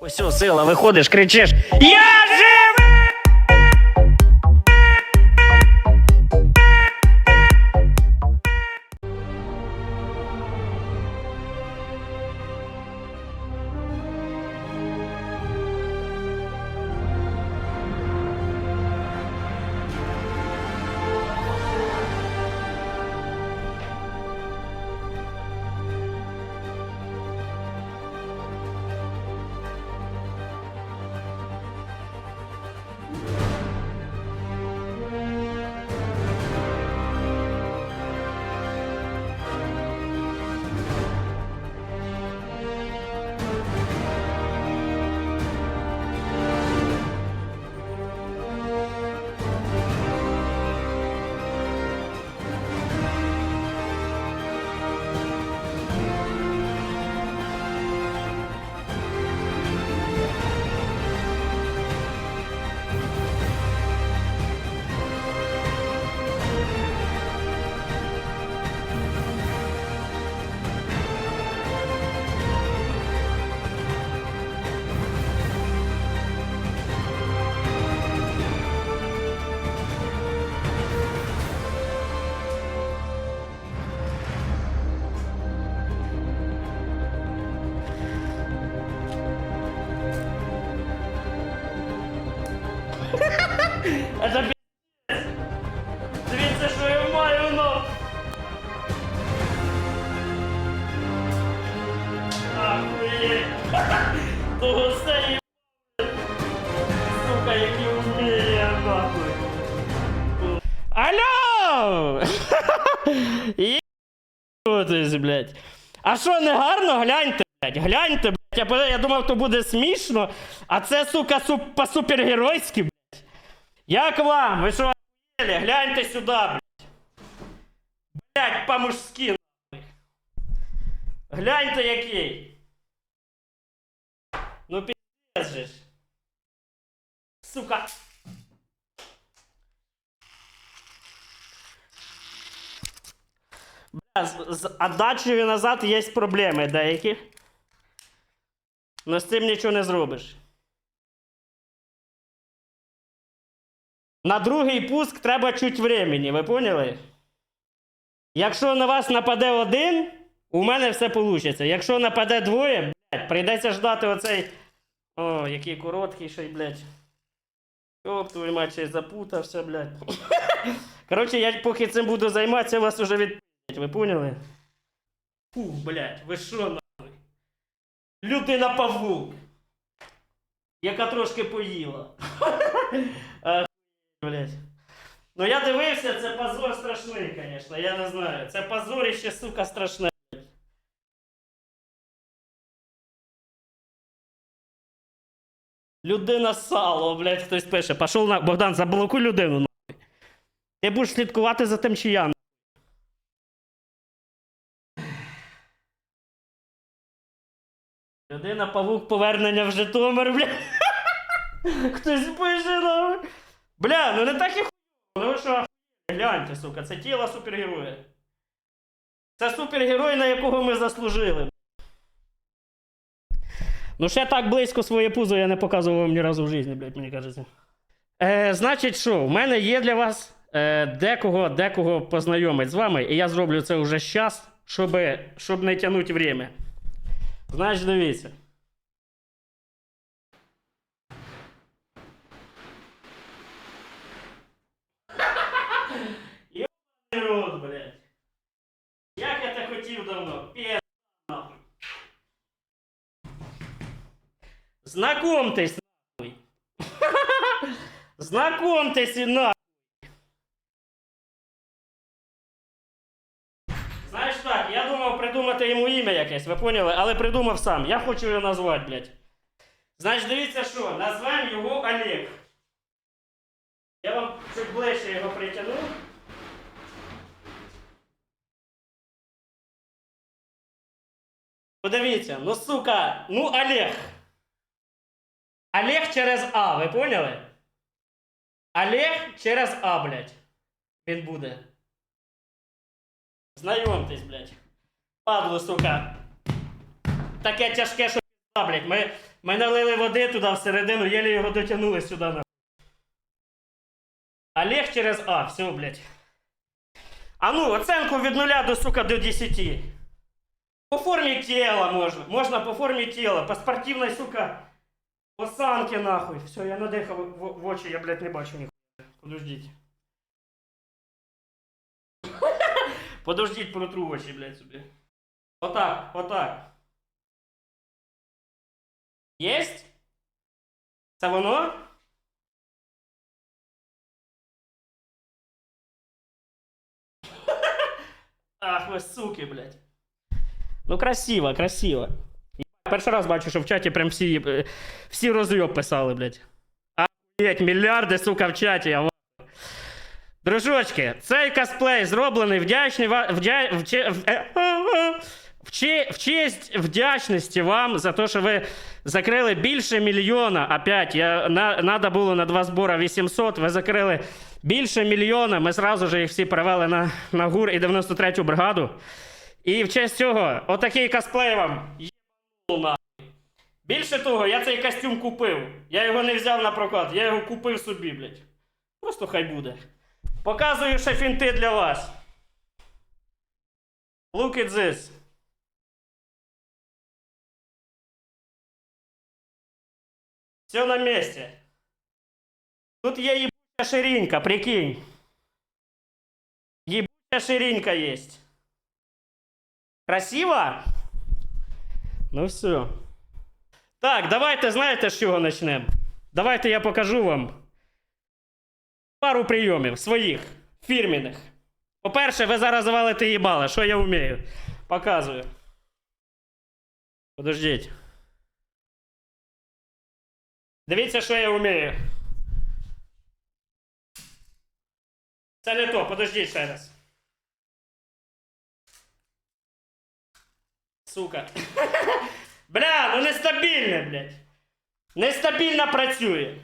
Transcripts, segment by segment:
Ось сила, виходиш, кричиш. Я живий! Це пі***ць. Дивіться, що я маю, ну. Ахуєть. До гостей Сука, які вміє, нахуй. Алло! Єбутись, блядь. А що, не гарно? Гляньте, блядь, гляньте, блядь. Я, я думав, то буде смішно, а це, сука, суп, по-супергеройськи, блядь. Як вам? Ви що, охуєли? Гляньте сюди, блядь. Блядь, по-мужськи, нахуй. Гляньте, який. Ну, піздець же ж. Сука. Бля, з, з отдачею назад є проблеми деякі. Но з цим нічого не зробиш. На другий пуск треба чуть времени, ви поняли? Якщо на вас нападе один, у мене все вийде. Якщо нападе двоє, блядь, прийдеться ждати оцей. О, який короткий ще й, блядь. Оп, твою мать, ще запутався, блядь. Коротше, я поки цим буду займатися, вас уже відп'ять, ви поняли? Фу, блядь, ви що нахуй? Людина павук. Яка трошки поїла. Блядь. Ну я дивився, це позор страшний, звісно, я не знаю. Це позорище, сука, страшне. Людина сало, блядь, хтось пише. Пішов на. Богдан, заблокуй людину, нахуй. Ти будеш слідкувати за тим, чи я. Людина павук повернення в Житомир, бля. Хтось пише, ну. Бля, ну не так і хуйово. Ну ви що, гляньте, сука, це тіло супергероя. Це супергерой, на якого ми заслужили. Ну, ще так близько своє пузо я не показував вам ні разу в житті, блядь, мені кажеться. Е, значить, що, в мене є для вас е, декого, декого познайомить з вами, і я зроблю це вже зараз, щоб, щоб не тягнути время. Значить, дивіться. Йобаний рот, блядь. Як я давно? Пізда, нахуй. Знакомтесь, нахуй. Знакомтесь, нахуй. Знаєш так, я думав придумати йому ім'я якесь, ви поняли, але придумав сам. Я хочу його назвати, блядь. Значить, дивіться що, назвемо його Олег. Я вам чуть ближче його притягну. Подивіться, ну сука, ну Олег. Олег через А, ви поняли? Олег через А, блядь. Він буде. Знайомтесь, блядь. Падло, сука. Таке тяжке, що блядь. Ми Ми налили води туди всередину, єлі його дотягнули сюди на. Олег через А, все, блядь. А ну, оценку від 0 до, сука, до 10. По формі тіла можна. Можна по формі тіла, по спортивній, сука, осанки нахуй. Все, я надихав в, в очі, я, блядь, не бачу ніхуя. Подождіть. Подождіть, протру очі, блядь, собі. Отак, отак. Єсть? Це воно? Ах, ви суки, блядь. Ну красиво, красиво. Я перший раз бачу, що в чаті прям всі, е, всі розйоб писали, блядь. Ахуєть, мільярди, сука, в чаті. Я. Дружочки, цей косплей зроблений вдячний ва- вдя... в... в... а, а. В, че- в честь вдячності вам за те, що ви закрили більше мільйона. Опять, я, на, надо було на два збори 800, ви закрили більше мільйона. Ми зразу ж їх всі перевели на, на ГУР і 93-ю бригаду. І в честь цього, отакий косплей вам. Нахуй. Більше того, я цей костюм купив. Я його не взяв на прокат, я його купив собі, блядь. Просто хай буде. Показую ще фінти для вас. Look at this. Все на месте. Тут є ебуча ширинка, прикинь. Ебуча ширинка есть. Красиво? Ну все. Так, давайте, знаєте, з чого почнемо? Давайте я покажу вам пару прийомів своїх, фірменних. По-перше, ви зараз завалите їбала, що я вмію. Показую. Подождіть. Дивіться, що я вмію. Це не то, подождіть ще раз. Сука. Бля, ну нестабільне, блядь. Нестабільно працює.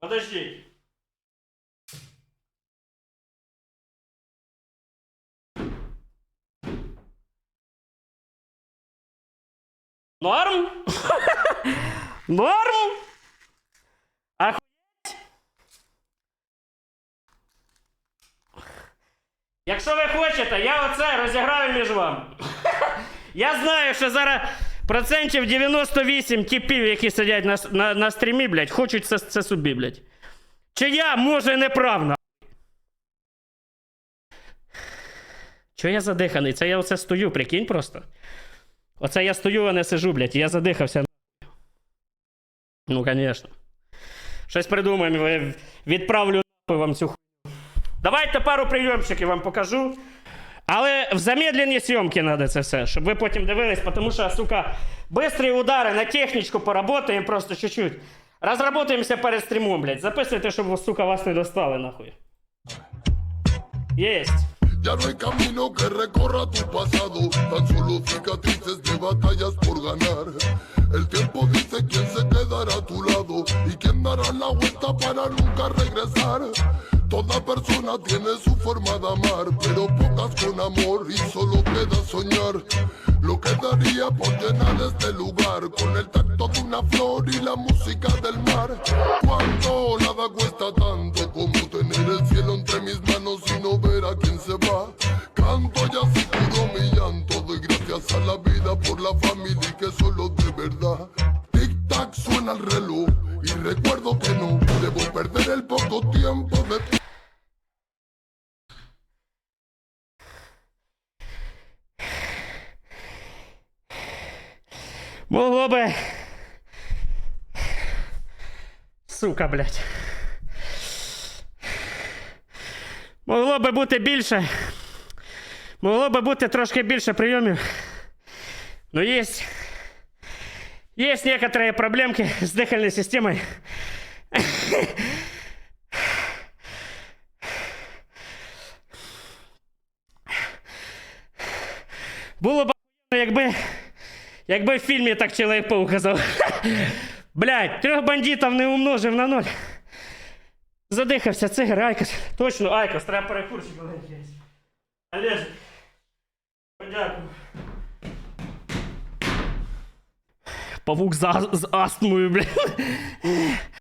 Подождіть. Норм? Норм? Ахуєть? Якщо ви хочете, я оце розіграю між вами. Я знаю, що зараз процентів 98 типів, які сидять на, на, на стрімі, блядь, хочуть це, це собі, блядь. Чи я, може, не прав. Чого я задиханий? Це я оце стою, прикинь просто. Оце я стою, а не сижу, блядь, і я задихався. Ну, звісно. Щось придумаємо, відправлю вам цю хуйню. Давайте пару прийомчиків вам покажу. Але в замедленні зйомки треба це все, щоб ви потім дивились, тому що, сука, бистрі удари на технічку поработаємо просто чуть-чуть. Розработаємося перед стрімом, блядь. Записуйте, щоб, сука, вас не достали, нахуй. Єсть. Ya no hay camino que recorra tu pasado, tan solo cicatrices de batallas por ganar. El tiempo dice quién se quedará a tu lado y quién dará la vuelta para nunca regresar. Toda persona tiene su forma de amar, por llenar este lugar con el tacto de una flor y la música del mar. Cuánto nada cuesta tanto como tener el cielo entre mis manos y no ver Могло би. Сука, блядь. Могло би бути більше. Могло би бути трошки більше прийомів. Но есть. Есть некоторые проблемки с дыхательной системой. Було б охуєнно, якби. Якби в фільмі так чоловік казав. Блять, трьох бандитів не умножив на ноль. Задихався, цигар, Айкос. Точно, Айкос, треба перекурчик маленький. Олежик. Подякую. павук з, а- з астмою, блядь.